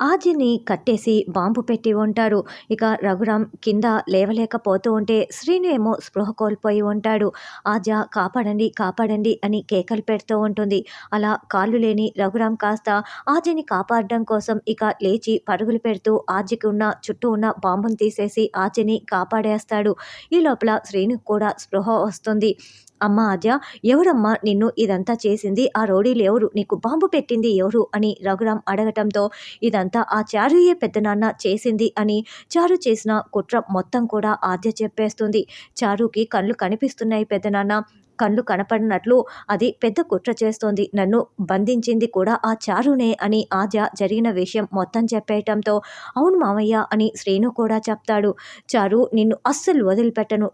ఆజిని కట్టేసి బాంబు పెట్టి ఉంటారు ఇక రఘురామ్ కింద లేవలేకపోతూ ఉంటే శ్రీను ఏమో స్పృహ కోల్పోయి ఉంటాడు. ఆజా కాపాడండి కాపాడండి అని కేకలు పెడుతూ ఉంటుంది. అలా కాళ్ళు లేని రఘురామ్ కాస్త ఆజిని కాపాడడం కోసం ఇక లేచి పరుగులు పెడుతూ ఆజికి ఉన్న చుట్టూ ఉన్న బాంబును తీసేసి ఆజిని కాపాడేస్తాడు. ఈ లోపల శ్రీను కూడా స్పృహ వస్తుంది. అమ్మ ఆద్య ఎవరమ్మా నిన్ను ఇదంతా చేసింది? ఆ రౌడీలు ఎవరు? నీకు బాంబు పెట్టింది ఎవరు? అని రఘురాం అడగటంతో ఇదంతా ఆ చారుయే పెద్దనాన్న చేసింది అని చారు చేసిన కుట్ర మొత్తం కూడా ఆద్య చెప్పేస్తుంది. చారుకి కళ్ళు కనిపిస్తున్నాయి పెద్దనాన్న. కళ్ళు కనపడినట్లు అది పెద్ద కుట్ర చేస్తోంది. నన్ను బంధించింది కూడా ఆ చారునే అని ఆద్య జరిగిన విషయం మొత్తం చెప్పేయటంతో అవును మామయ్య అని శ్రీను కూడా చెప్తాడు. చారు నిన్ను అస్సలు వదిలిపెట్టను.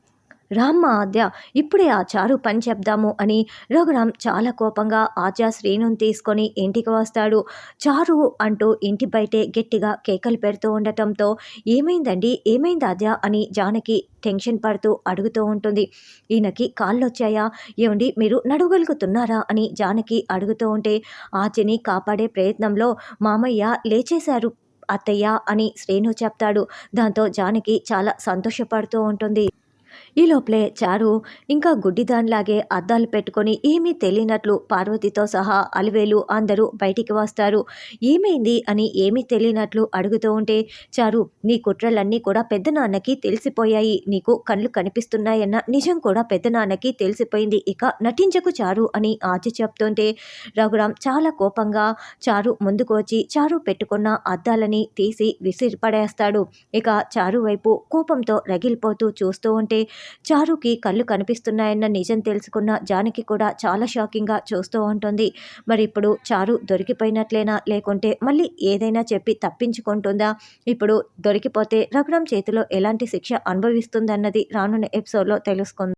రామ్మ ఆద్య ఇప్పుడే ఆ చారు పని చెప్దాము అని రఘురామ్ చాలా కోపంగా ఆద్య శ్రీనుని తీసుకొని ఇంటికి వస్తాడు. చారు అంటూ ఇంటి బయటే గట్టిగా కేకలు పెడుతూ ఉండటంతో ఏమైందండి? ఏమైంది ఆద్య? అని జానకి టెన్షన్ పడుతూ అడుగుతూ ఉంటుంది. ఈయనకి కాళ్ళు వచ్చాయా ఏమండి మీరు నడవగలుగుతున్నారా? అని జానకి అడుగుతూ ఉంటే ఆద్యని కాపాడే ప్రయత్నంలో మామయ్య లేచేశారు అత్తయ్య అని శ్రీను చెప్తాడు. దాంతో జానకి చాలా సంతోషపడుతూ ఉంటుంది. ఈ లోపలే చారు ఇంకా గుడ్డిదాన్లాగే అద్దాలు పెట్టుకొని ఏమీ తెలియనట్లు పార్వతితో సహా అలివేలు అందరూ బయటికి వస్తారు. ఏమైంది అని ఏమీ తెలియనట్లు అడుగుతూ ఉంటే చారు నీ కుట్రలన్నీ కూడా పెద్దనాన్నకి తెలిసిపోయాయి. నీకు కళ్ళు కనిపిస్తున్నాయన్న నిజం కూడా పెద్దనాన్నకి తెలిసిపోయింది. ఇక నటించకు చారు అని ఆచి చెప్తుంటే రఘురాం చాలా కోపంగా చారు ముందుకు వచ్చి చారు పెట్టుకున్న అద్దాలని తీసి విసిరిపడేస్తాడు. ఇక చారు వైపు కోపంతో రగిలిపోతూ చూస్తూ ఉంటే చారుకి కళ్ళు కనిపిస్తున్నాయన్న నిజం తెలుసుకున్న జానకి కూడా చాలా షాకింగ్గా చూస్తూ ఉంటుంది. మరి ఇప్పుడు చారు దొరికిపోయినట్లేనా? లేకుంటే మళ్ళీ ఏదైనా చెప్పి తప్పించుకుంటుందా? ఇప్పుడు దొరికిపోతే రఘురాం చేతిలో ఎలాంటి శిక్ష అనుభవిస్తుందన్నది రానున్న ఎపిసోడ్లో తెలుసుకుంది.